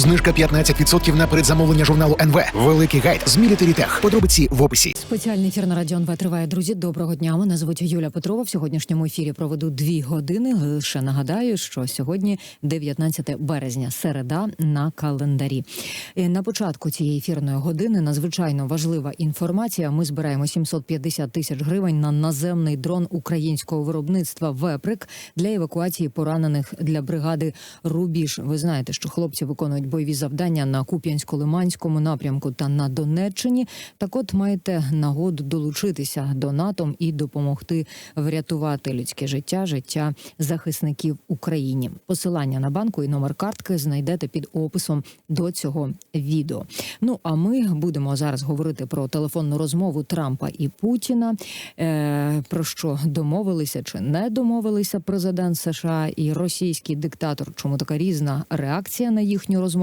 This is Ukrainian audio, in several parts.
Знижка 15% на передзамовлення журналу НВ. Великий гайд з Military Tech. Подробиці в описі. Спеціальний ефір на радіо НВ триває. Друзі, доброго дня. Мене звуть Юля Петрова. В сьогоднішньому ефірі проведу дві години. Лише нагадаю, що сьогодні 19 березня, середа на календарі. На початку цієї ефірної години надзвичайно важлива інформація. Ми збираємо 750 тисяч гривень на наземний дрон українського виробництва Веприк для евакуації поранених для бригади Рубіж. Ви знаєте, що хлопці виконують бойові завдання на Куп'янсько-Лиманському напрямку та на Донеччині. Так, от маєте нагоду долучитися до НАТО і допомогти врятувати людське життя, життя захисників Україні. Посилання на банку і номер картки знайдете під описом до цього відео. Ну а ми будемо зараз говорити про телефонну розмову Трампа і Путіна. Е, про що домовилися чи не домовилися президент США і російський диктатор. Чому така різна реакція на їхню розмову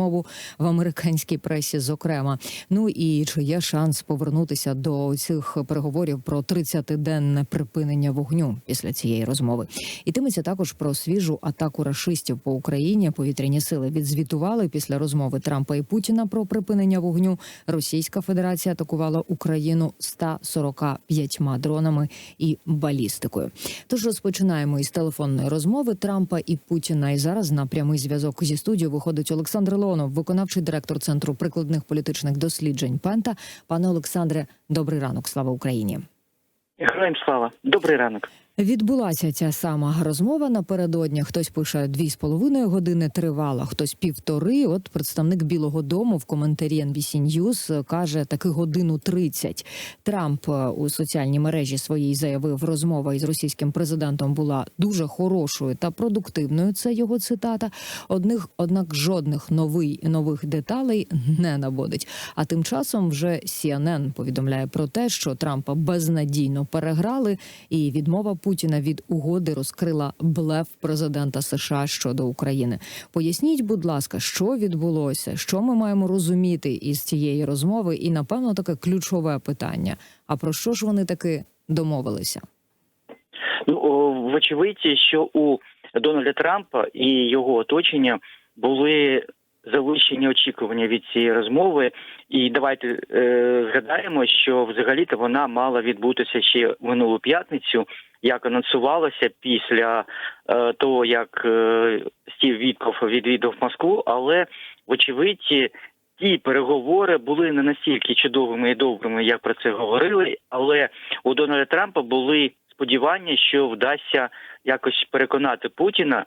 в американській пресі? Зокрема, ну і чи є шанс повернутися до цих переговорів про 30-денне припинення вогню після цієї розмови? Ітиметься також про свіжу атаку рашистів по Україні. Повітряні сили відзвітували після розмови Трампа і Путіна про припинення вогню. Російська Федерація атакувала Україну 145 дронами і балістикою. Тож розпочинаємо із телефонної розмови Трампа і Путіна. І зараз на прямий зв'язок зі студією виходить Олександр Леонов, виконавчий директор центру прикладних політичних досліджень Пента. Пане Олександре, добрий ранок. Слава Україні. Героям слава, добрий ранок. Відбулася ця сама розмова напередодні. Хтось пише дві з половиною години тривала, хтось півтори. От представник Білого Дому в коментарі NBC News каже таки годину 30. Трамп е, у соціальній мережі своїй заявив, розмова із російським президентом була дуже хорошою та продуктивною. Це його цитата. Одних, однак, жодних новий нових деталей не наводить. А тим часом вже CNN повідомляє про те, що Трампа безнадійно переграли, і відмова Путіна від угоди розкрила блеф президента США щодо України. Поясніть, будь ласка, що відбулося, що ми маємо розуміти із цієї розмови, і напевно таке ключове питання. А про що ж вони таки домовилися? Ну вочевидь, що у Дональда Трампа і його оточення були завищені очікування від цієї розмови. І давайте е, згадаємо, що взагалі-то вона мала відбутися ще минулу п'ятницю, як анонсувалося після е, того, як е, Стів Вітков відвідав Москву, але вочевидь. Ті переговори були не настільки чудовими і добрими, як про це говорили. Але у Дональда Трампа були сподівання, що вдасться якось переконати Путіна.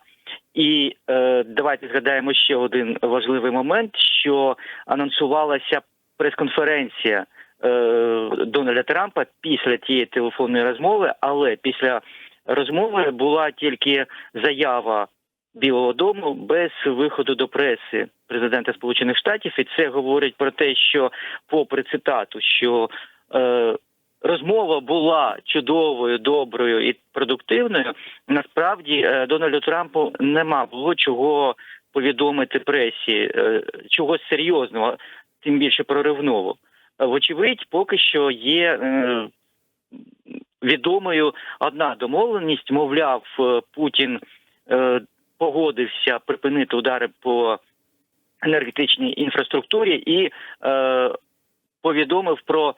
І е, давайте згадаємо ще один важливий момент: що анонсувалася прес-конференція е, Дональда Трампа після тієї телефонної розмови, але після розмови була тільки заява Білого Дому без виходу до преси президента Сполучених Штатів, і це говорить про те, що, попри цитату, що е, розмова була чудовою, доброю і продуктивною. Насправді е, Дональду Трампу нема було чого повідомити пресі, е, чогось серйозного, тим більше проривного. Е, Вочевидь, поки що є відомою одна домовленість. Мовляв, Путін погодився припинити удари по енергетичній інфраструктурі і е, повідомив про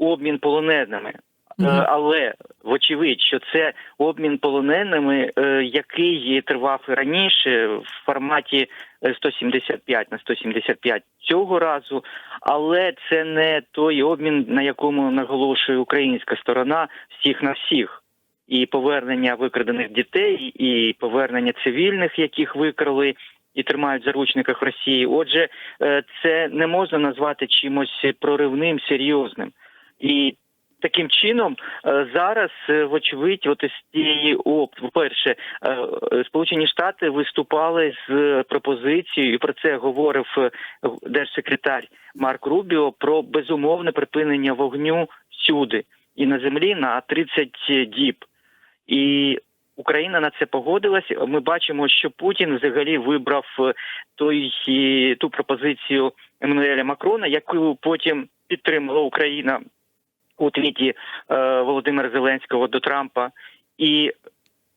обмін полоненими. Е. Але вочевидь, що це обмін полоненими, е, який тривав і раніше в форматі е, 175 на 175 цього разу, але це не той обмін, на якому наголошує українська сторона всіх на всіх. І повернення викрадених дітей, і повернення цивільних, яких викрали і тримають в заручниках в Росії. Отже, е, це не можна назвати чимось проривним, серйозним. І таким чином е, зараз, е, вочевидь, от із цієї оп, по-перше, е, Сполучені Штати виступали з пропозицією, і про це говорив держсекретар Марк Рубіо про безумовне припинення вогню всюди і на землі на 30 діб. І Україна на це погодилась. Ми бачимо, що Путін взагалі вибрав той ту пропозицію Еммануеля Макрона, яку потім підтримала Україна у твіті е, Володимира Зеленського до Трампа, і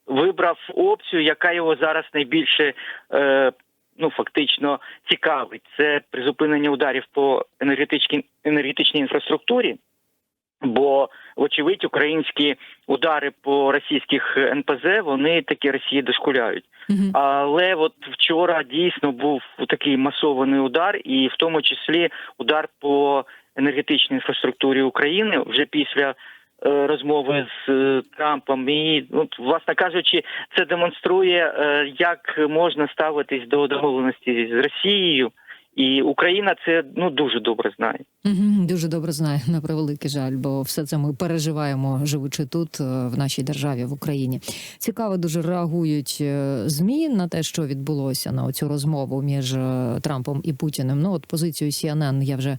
вибрав опцію, яка його зараз найбільше е, ну фактично цікавить, це призупинення ударів по енергетичній енергетичній інфраструктурі. Бо, вочевидь, українські удари по російських НПЗ вони таки Росії дошкуляють. Мгм. Але от вчора дійсно був такий масований удар, і в тому числі удар по енергетичній інфраструктурі України вже після е, розмови з е, Трампом. І ну, власне кажучи, це демонструє, е, як можна ставитись до домовленості з Росією. І Україна це ну дуже добре знає. Мгм, Дуже добре знаю на превеликий жаль, бо все це ми переживаємо, живучи тут, в нашій державі, в Україні. Цікаво, дуже реагують змі на те, що відбулося на цю розмову між Трампом і Путіним. Ну от позицію CNN я вже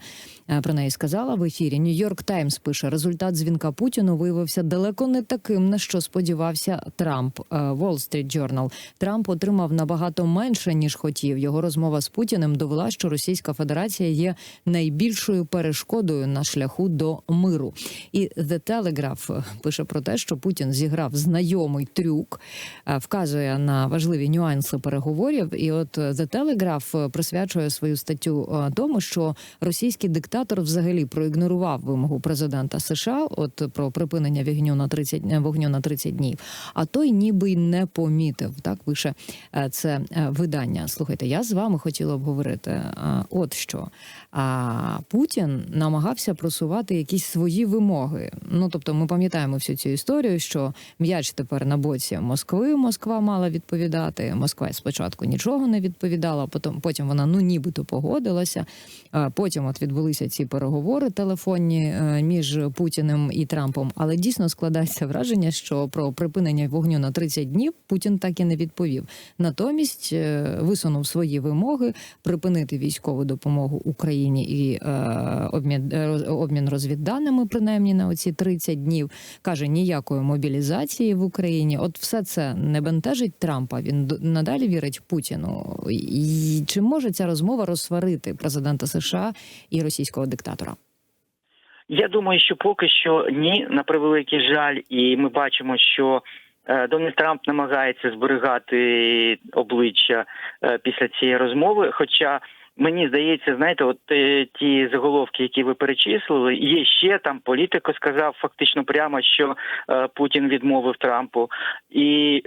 про неї сказала в ефірі. Нью-Йорк Таймс пише: результат дзвінка Путіну виявився далеко не таким, на що сподівався Трамп. Е, Wall Street Journal. Трамп отримав набагато менше ніж хотів. Його розмова з Путіним довела, що Російська Федерація є найбільшою перешкодою на шляху до миру. І The Telegraph пише про те, що Путін зіграв знайомий трюк, е, вказує на важливі нюанси переговорів. І от The Telegraph присвячує свою статтю е, тому, що російський диктатор взагалі проігнорував вимогу президента США, от про припинення вогню на 30, е, вогню на 30 днів. А той ніби й не помітив. Так пише е, це е, видання. Слухайте, я з вами хотіла обговорити. е, От що а Путін намагався просувати якісь свої вимоги. Ну тобто, ми пам'ятаємо всю цю історію, що м'яч тепер на боці Москви. Москва мала відповідати. Москва спочатку нічого не відповідала. Потім потім вона ну нібито погодилася. Потім от відбулися ці переговори телефонні е, між Путіним і Трампом. Але дійсно складається враження, що про припинення вогню на 30 днів Путін так і не відповів. Натомість е, висунув свої вимоги припинити військову допомогу Україні і е, обмін обмін розвідданими, принаймні на оці 30 днів. каже ніякої мобілізації в Україні. От все це не бентежить Трампа. Він надалі вірить Путіну. І чи може ця розмова розсварити президента США і російського диктатора? Я думаю, що поки що ні, на превеликий жаль, і ми бачимо, що е, Дональд Трамп намагається зберігати обличчя е, після цієї розмови. Хоча мені здається, знаєте, от е, ті заголовки, які ви перечислили, є ще там політико сказав фактично прямо, що Путін відмовив Трампу, і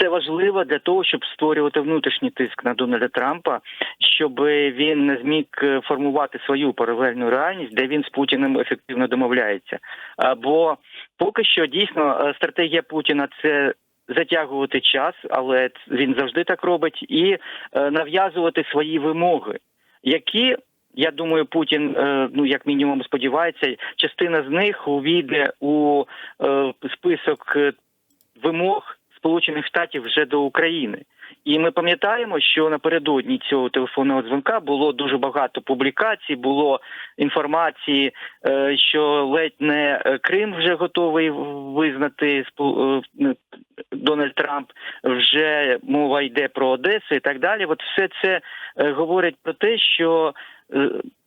це важливо для того, щоб створювати внутрішній тиск на Дональда Трампа, щоб він не зміг е, формувати свою паралельну реальність, де він з Путіним ефективно домовляється. Бо поки що дійсно е, стратегія Путіна це. Затягувати час, але він завжди так робить, і е, нав'язувати свої вимоги, які я думаю, Путін е, ну як мінімум сподівається, частина з них увійде у е, список е, вимог Сполучених Штатів вже до України. І ми пам'ятаємо, що напередодні цього телефонного дзвінка було дуже багато публікацій, було інформації, е, що ледь не е, Крим вже готовий визнати е, Дональд Трамп. Вже мова йде про Одесу і так далі. От все це говорить про те, що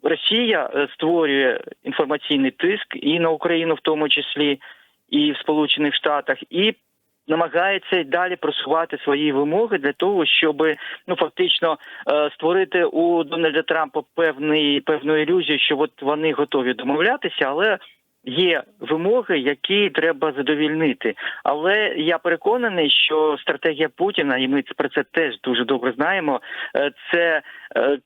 Росія створює інформаційний тиск і на Україну, в тому числі, і в Сполучених Штатах, і намагається й далі просувати свої вимоги для того, щоб ну фактично е, створити у Дональда Трампа певний певну ілюзію, що от вони готові домовлятися, але. Є вимоги, які треба задовільнити, але я переконаний, що стратегія Путіна, і ми про це теж дуже добре знаємо. е, Це е,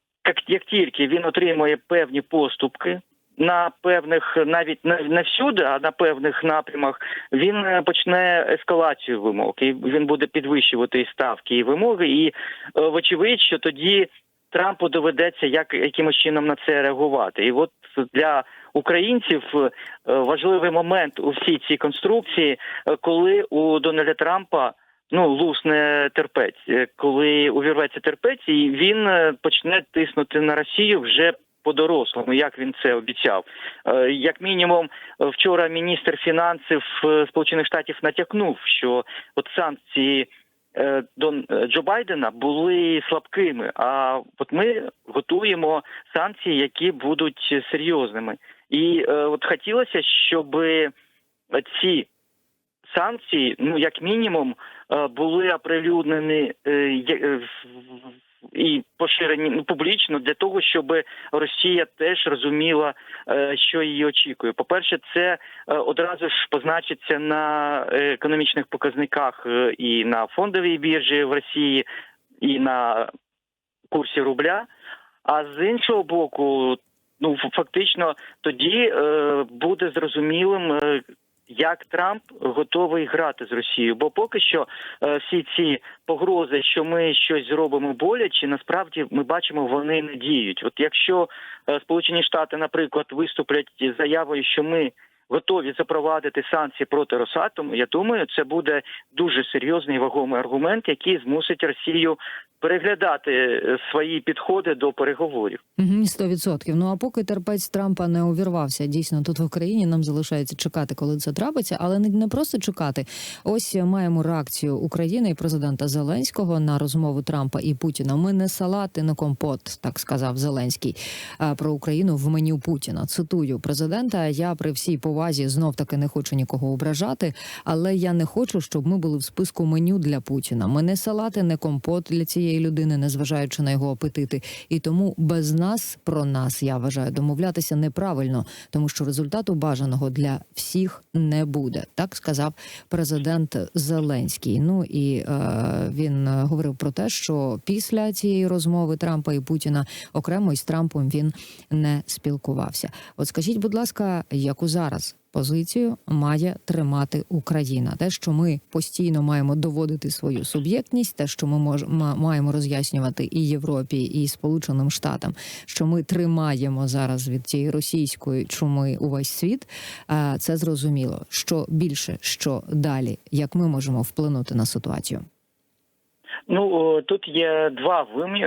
як, тільки він отримує певні поступки на певних, навіть не, всюди, а на певних напрямах, він е, почне ескалацію вимог. І він буде підвищувати і ставки і вимоги. І е, вочевидь, що тоді Трампу доведеться як якимось чином на це реагувати. І от для українців е, важливий момент у всій цій конструкції, коли у Дональда Трампа. Ну, лусне терпець, коли увірветься терпець, і він почне тиснути на Росію вже по-дорослому, як він це обіцяв. Е, Як мінімум, вчора міністр фінансів е, Сполучених Штатів натякнув, що от санкції е, Джо Байдена були слабкими. А от ми готуємо санкції, які будуть серйозними. І от хотілося, щоб ці санкції, ну як мінімум, були оприлюднені в- і поширені ну, публічно для того, щоб Росія теж розуміла, е, що її очікує. По перше, це е, одразу ж позначиться на е, економічних показниках і на фондовій біржі в Росії, і на курсі рубля. А з іншого боку, ну фактично тоді буде зрозумілим. Як Трамп готовий грати з Росією? Бо поки що е, всі ці погрози, що ми щось зробимо боляче, насправді ми бачимо, вони не діють. От якщо е, Сполучені Штати, наприклад, виступлять з заявою, що ми готові запровадити санкції проти Росатому, я думаю, це буде дуже серйозний вагомий аргумент, який змусить Росію переглядати е, свої підходи до переговорів. Сто відсотків. Ну а поки терпець Трампа не увірвався, дійсно тут в Україні нам залишається чекати, коли це трапиться, але не, просто чекати. Ось маємо реакцію України і президента Зеленського на розмову Трампа і Путіна. Ми не салати, не компот, так сказав Зеленський про Україну в меню Путіна. Цитую президента. Я при всій повазі знов таки не хочу нікого ображати, але я не хочу, щоб ми були в списку меню для Путіна. Ми не салати, не компот для цієї людини, незважаючи на його апетити. І тому без нас про нас я вважаю домовлятися неправильно, тому що результату бажаного для всіх не буде. Так сказав президент Зеленський. Ну і е, він говорив про те, що після цієї розмови Трампа і Путіна окремо із Трампом він не спілкувався. От скажіть, будь ласка, яку зараз позицію має тримати Україна? Те, що ми постійно маємо доводити свою суб'єктність, те, що ми мож, маємо роз'яснювати і Європі, і Сполученим Штатам, що ми тримаємо зараз від цієї російської чуми увесь світ. е, Це зрозуміло. Що більше, що далі, як ми можемо вплинути на ситуацію? Ну тут є два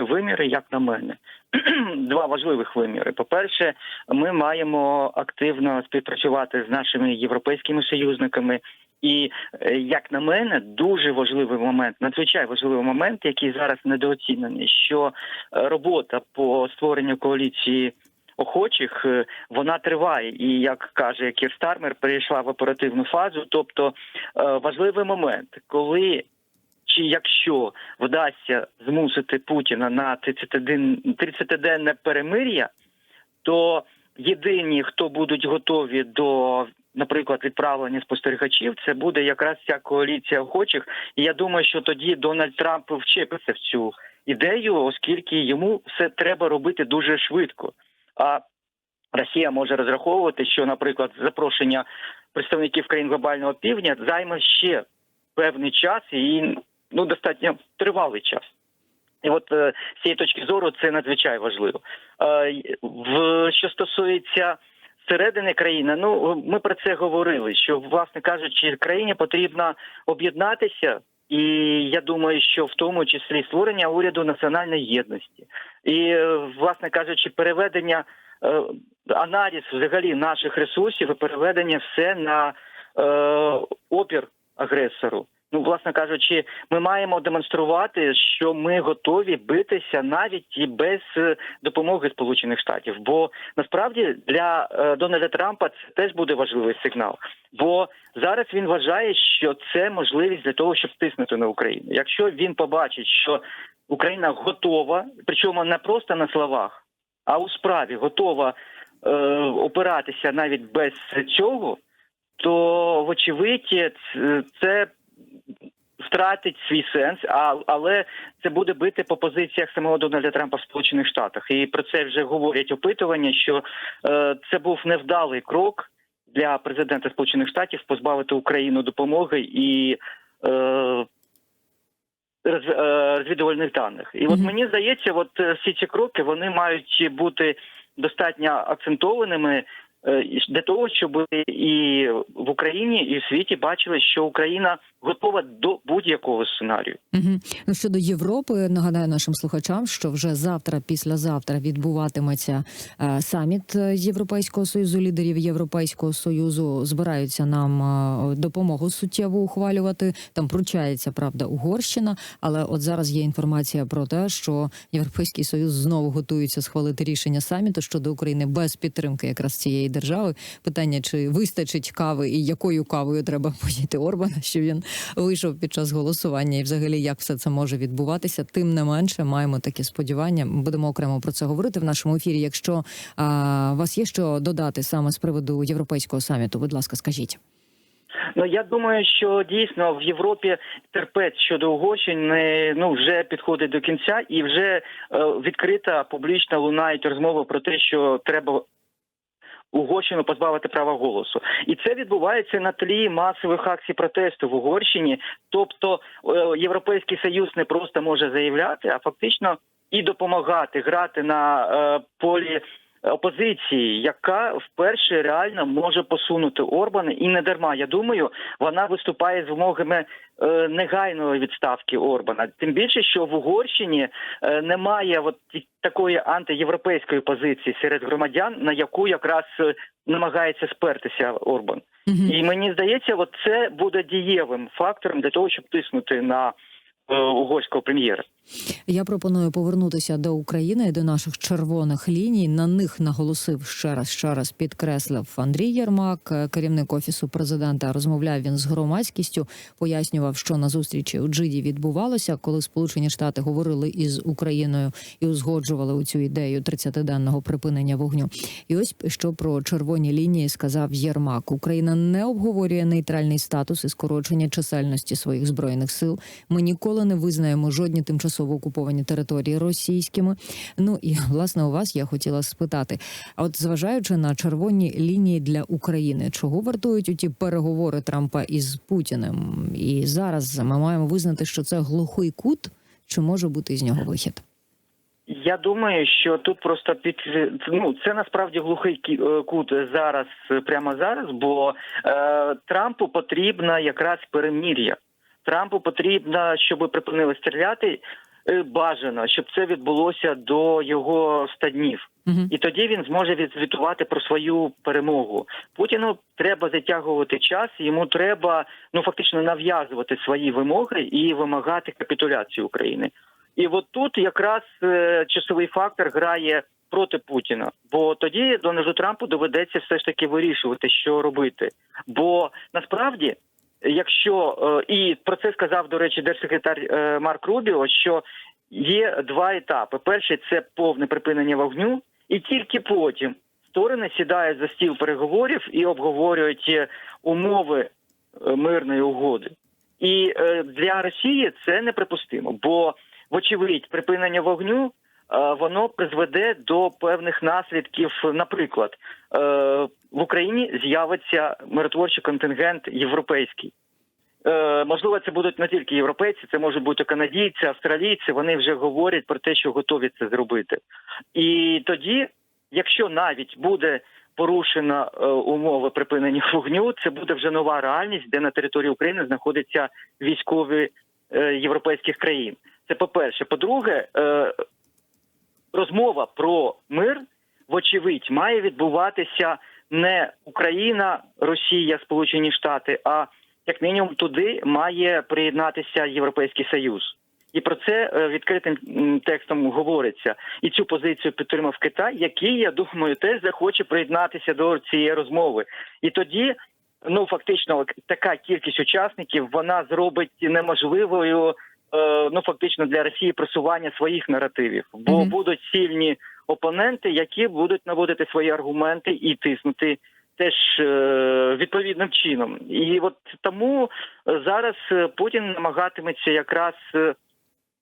виміри, як на мене. Два важливих виміри. По-перше, ми маємо активно співпрацювати з нашими європейськими союзниками. І е, як на мене, дуже важливий момент, надзвичай важливий момент, який зараз недооцінений, що е, робота по створенню коаліції охочих е, вона триває. І як каже Кір Стармер, перейшла в оперативну фазу. Тобто важливий момент, коли чи якщо вдасться змусити Путіна на 30-ден- 30-денне перемир'я, то єдині, хто будуть готові до, наприклад, відправлення спостерігачів, це буде якраз ця коаліція охочих. І я думаю, що тоді Дональд Трамп вчепиться в цю ідею, оскільки йому все треба робити дуже швидко. А Росія може розраховувати, що, наприклад, запрошення представників країн глобального півдня займе ще певний час і ну достатньо тривалий час. І от е, з цієї точки зору це надзвичай важливо. Е, в що стосується середини країни, ну ми про це говорили. Що власне кажучи, країні потрібно об'єднатися, і я думаю, що в тому числі створення уряду національної єдності, і е, власне кажучи, переведення аналіз взагалі наших ресурсів і переведення все на опір агресору. Ну, власне кажучи, ми маємо демонструвати, що ми готові битися навіть і без е, допомоги Сполучених Штатів. Бо насправді для е, Дональда Трампа це теж буде важливий сигнал. Бо зараз він вважає, що це можливість для того, щоб тиснути на Україну. Якщо він побачить, що Україна готова, причому не просто на словах, а у справі готова е, опиратися навіть без цього, то вочевидь це- це втратить свій сенс, а але це буде бити по позиціях самого Дональда Трампа в Сполучених Штатах. І про це вже говорять опитування, що е, це був невдалий крок для президента Сполучених Штатів позбавити Україну допомоги і е, е, розвідувальних даних. І от мені здається, от е, всі ці кроки вони мають бути достатньо акцентованими для того, щоб і в Україні, і в світі бачили, що Україна готова до будь-якого сценарію. Угу. Ну щодо Європи, нагадаю нашим слухачам, що вже завтра, післязавтра відбуватиметься е, саміт е, Європейського союзу, лідерів Європейського союзу збираються нам е, допомогу суттєво ухвалювати. Там пручається правда Угорщина, але от зараз є інформація про те, що Європейський союз знову готується схвалити рішення саміту щодо України без підтримки якраз цієї держави. Питання чи вистачить кави і якою кавою треба поїти Орбана, що він вийшов під час голосування, і взагалі як все це може відбуватися. Тим не менше, маємо такі сподівання. Будемо окремо про це говорити в нашому ефірі. Якщо а, вас є що додати саме з приводу європейського саміту, будь ласка, скажіть. Ну я думаю, що дійсно в Європі терпець щодо Угорщини ну вже підходить до кінця, і вже е, відкрита публічно лунають розмови про те, що треба. Угорщину позбавити права голосу, і це відбувається на тлі масових акцій протесту в Угорщині. Тобто е, Європейський Союз не просто може заявляти, а фактично і допомагати грати на е, полі опозиції, яка вперше реально може посунути Орбана, і не дарма. Я думаю, вона виступає з вимогами е, негайної відставки Орбана. Тим більше, що в Угорщині е, немає от такої антиєвропейської позиції серед громадян, на яку якраз е, намагається спертися Орбан. Мгм. І мені здається, от це буде дієвим фактором для того, щоб тиснути на е, угорського прем'єра. Я пропоную повернутися до України і до наших червоних ліній. На них наголосив ще раз, ще раз підкреслив Андрій Єрмак, е, керівник офісу президента. Розмовляв він з громадськістю, пояснював, що на зустрічі у Джиді відбувалося, коли Сполучені Штати говорили із Україною і узгоджували у цю ідею 30-денного припинення вогню. І ось що про червоні лінії сказав Єрмак. Україна не обговорює нейтральний статус і скорочення чисельності своїх збройних сил. Ми ніколи не визнаємо жодні тимчасово окуповані території російськими. Ну і власне у вас я хотіла спитати: а от зважаючи на червоні лінії для України, чого вартують у ті переговори Трампа із Путіним? І зараз ми маємо визнати, що це глухий кут, чи може бути з нього вихід? Я думаю, що тут просто під ну це насправді глухий е, кут зараз, прямо зараз, бо е, Трампу потрібна якраз перемір'я. Трампу потрібно, щоб припинили стріляти. Е, Бажано, щоб це відбулося до його 100 днів. Угу. І тоді він зможе відзвітувати про свою перемогу. Путіну треба затягувати час, йому треба ну фактично нав'язувати свої вимоги і вимагати капітуляції України. І от тут якраз е, часовий фактор грає проти Путіна, бо тоді Дональду Трампу доведеться все ж таки вирішувати, що робити. Бо насправді, якщо е, і про це сказав до речі, держсекретар е, Марк Рубіо, що є два етапи: перший це повне припинення вогню, і тільки потім сторони сідають за стіл переговорів і обговорюють е, умови мирної угоди. І для Росії це неприпустимо, бо вочевидь припинення вогню воно призведе до певних наслідків. Наприклад, е, в Україні з'явиться миротворчий контингент європейський. Е, Можливо, це будуть не тільки європейці, це можуть бути канадійці, австралійці. Вони вже говорять про те, що готові це зробити. І тоді, якщо навіть буде порушена е, умови припинення вогню, це буде вже нова реальність, де на території України знаходяться військові е, європейських країн. Це по-перше. По-друге, е, розмова про мир, вочевидь, має відбуватися не Україна, Росія, Сполучені Штати, а як мінімум туди має приєднатися Європейський Союз. І про це е, відкритим текстом говориться. І цю позицію підтримав Китай, який, я думаю, теж захоче приєднатися до цієї розмови. І тоді, ну фактично, така кількість учасників вона зробить неможливою, ну фактично для Росії просування своїх наративів, бо Мгм. будуть сильні опоненти, які будуть наводити свої аргументи і тиснути. Теж е, відповідним чином, і от тому е, зараз е, Путін намагатиметься якраз е,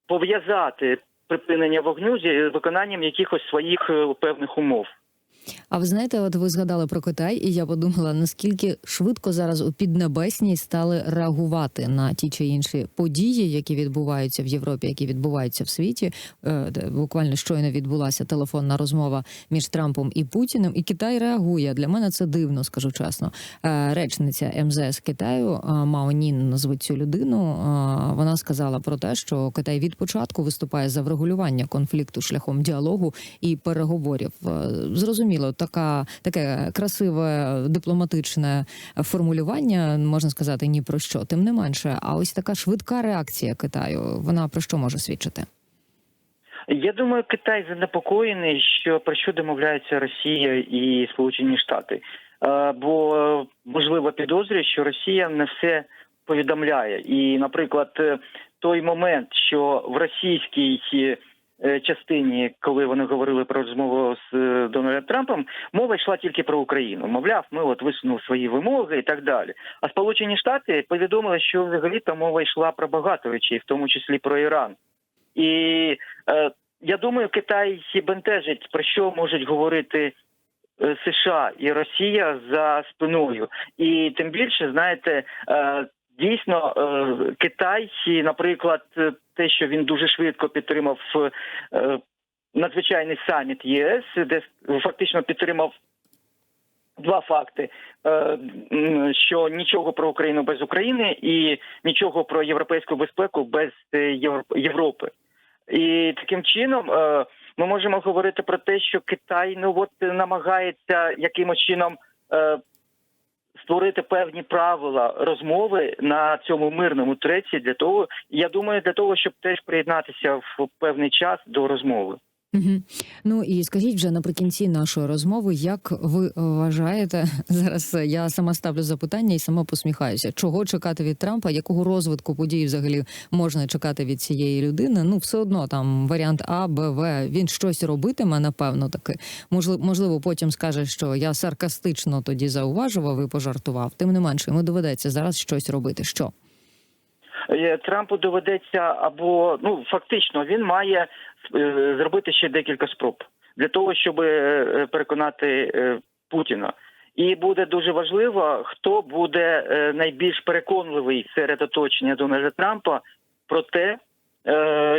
пов'язати припинення вогню з е, виконанням якихось своїх е, певних умов. А ви знаєте, от ви згадали про Китай, і я подумала, наскільки швидко зараз у Піднебесній стали реагувати на ті чи інші події, які відбуваються в Європі, які відбуваються в світі. Е, Буквально щойно відбулася телефонна розмова між Трампом і Путіним, і Китай реагує. Для мене це дивно, скажу чесно. Е, Речниця МЗС Китаю е, Мао Нін назвуть цю людину. Вона сказала про те, що Китай від початку виступає за врегулювання конфлікту шляхом діалогу і переговорів. Зрозуміло, така таке красиве дипломатичне формулювання можна сказати ні про що. Тим не менше, а ось така швидка реакція Китаю. Вона про що може свідчити? Я думаю, Китай занепокоєний, що про що домовляються Росія і Сполучені Штати. Е, Бо е, можливо підозрює, що Росія не все повідомляє. І, наприклад, е, той момент, що в російській частині, коли вони говорили про розмову з е, Дональдом Трампом, мова йшла тільки про Україну. Мовляв, ми от висунули свої вимоги і так далі. А Сполучені Штати повідомили, що взагалі там мова йшла про багато речей, в тому числі про Іран. І е, я думаю, Китай бентежить про що можуть говорити е, США і Росія за спиною. І тим більше, знаєте, е, дійсно е, Китай, наприклад, е, те, що він дуже швидко підтримав е, надзвичайний саміт ЄС, де фактично підтримав. Два факти: що нічого про Україну без України, і нічого про європейську безпеку без Європи. І таким чином ми можемо говорити про те, що Китай ну от намагається якимось чином створити певні правила розмови на цьому мирному треці для того, я думаю, для того, щоб теж приєднатися в певний час до розмови. Угу. Ну і скажіть вже наприкінці нашої розмови, як ви вважаєте зараз? Я сама ставлю запитання і сама посміхаюся. Чого чекати від Трампа? Якого розвитку подій взагалі можна чекати від цієї людини? Ну, все одно там варіант А, Б, В. Він щось робитиме, напевно, таки. Можливо, можливо, потім скаже, що я саркастично тоді зауважував і пожартував. Тим не менше, йому доведеться зараз щось робити. Що? Е, Трампу доведеться або ну фактично він має е, зробити ще декілька спроб для того, щоб е, переконати Путіна. І буде дуже важливо, хто буде найбільш переконливий серед оточення Дональда Трампа про те,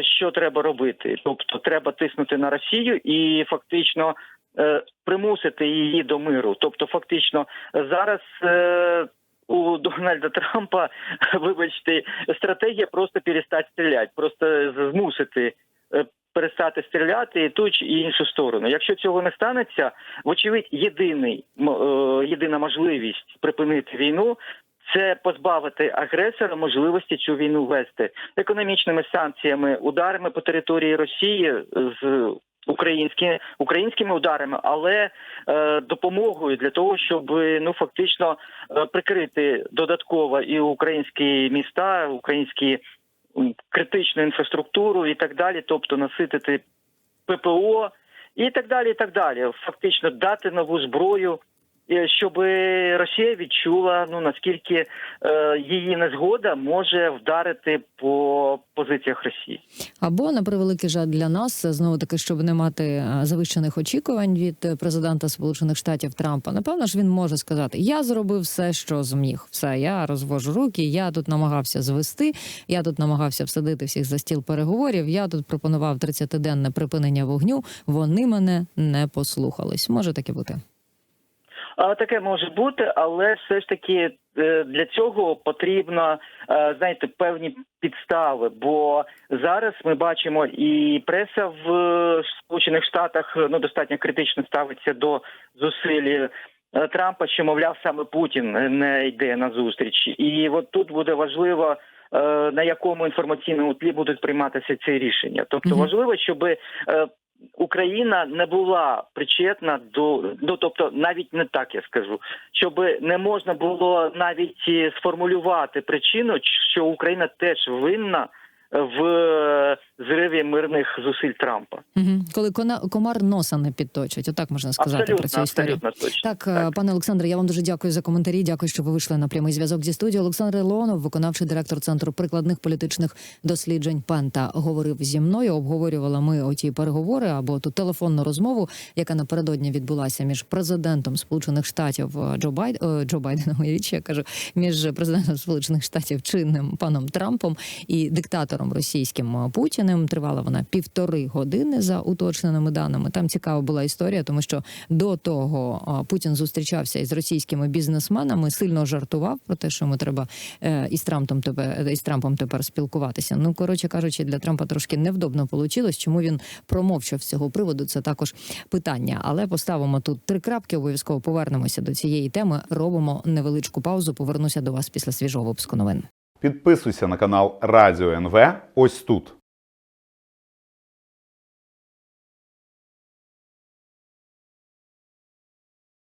що треба робити. Тобто, треба тиснути на Росію і фактично примусити її до миру. Тобто, фактично, зараз. У Дональда Трампа, вибачте, стратегія просто перестати стріляти, просто змусити е, перестати стріляти і ту чи іншу сторону. Якщо цього не станеться, вочевидь, єдиний е, єдина можливість припинити війну. Це позбавити агресора можливості цю війну вести економічними санкціями, ударами по території Росії з українські, українськими ударами, але е, допомогою для того, щоб ну фактично е, прикрити додатково і українські міста, українські критичну інфраструктуру і так далі, тобто наситити ППО і так далі. І так далі. Фактично дати нову зброю. Е, Щоб Росія відчула, ну наскільки е, її незгода може вдарити по позиціях Росії. Або на превеликий жаль для нас знову таки, щоб не мати е, завищених очікувань від президента Сполучених Штатів Трампа. Напевно ж він може сказати: Я зробив все, що зміг. Все, я розвожу руки. Я тут намагався звести. Я тут намагався всадити всіх за стіл переговорів. Я тут пропонував 30-денне припинення вогню. Вони мене не послухались. Може таке бути. Таке може бути, але все ж таки е, для цього потрібно е, знаєте певні підстави. Бо зараз ми бачимо і преса в е, Сполучених Штатах ну достатньо критично ставиться до зусиль. Трампа, що мовляв саме Путін не йде на зустріч, і от тут буде важливо на якому інформаційному тлі будуть прийматися ці рішення. Тобто важливо, щоб Україна не була причетна до ну, тобто, навіть не так я скажу, щоб не можна було навіть е, сформулювати причину, що Україна теж винна в е, зриві мирних зусиль Трампа. Угу. Коли кона- комар носа не підточить, отак можна сказати абсолютно, про цю історію. абсолютно точно. Так, е, пане Олександре, я вам дуже дякую за коментарі. Дякую, що ви вийшли на прямий зв'язок зі студією. Олександр Леонов, виконавчий директор центру прикладних політичних досліджень Пента, говорив зі мною. Обговорювали ми оті переговори або ту телефонну розмову, яка напередодні відбулася між президентом Сполучених Штатів е, Джо Байд... е, Джо Байденом, уявіть, що я кажу, між президентом Сполучених Штатів чинним паном Трампом і диктатором російським е, Путіним. Тривала вона півтори години за уточненими даними. Там цікава була історія, тому що до того Путін зустрічався із російськими бізнесменами, сильно жартував про те, що йому треба е, із Трампом тепер із Трампом тепер спілкуватися. Ну коротше кажучи, для Трампа трошки невдобно вийшло. Чому він промовчав з цього приводу? Це також питання. Але поставимо тут три крапки. Обов'язково повернемося до цієї теми. Робимо невеличку паузу. Повернуся до вас після свіжого випуску новин. Підписуйся на канал Радіо НВ ось тут.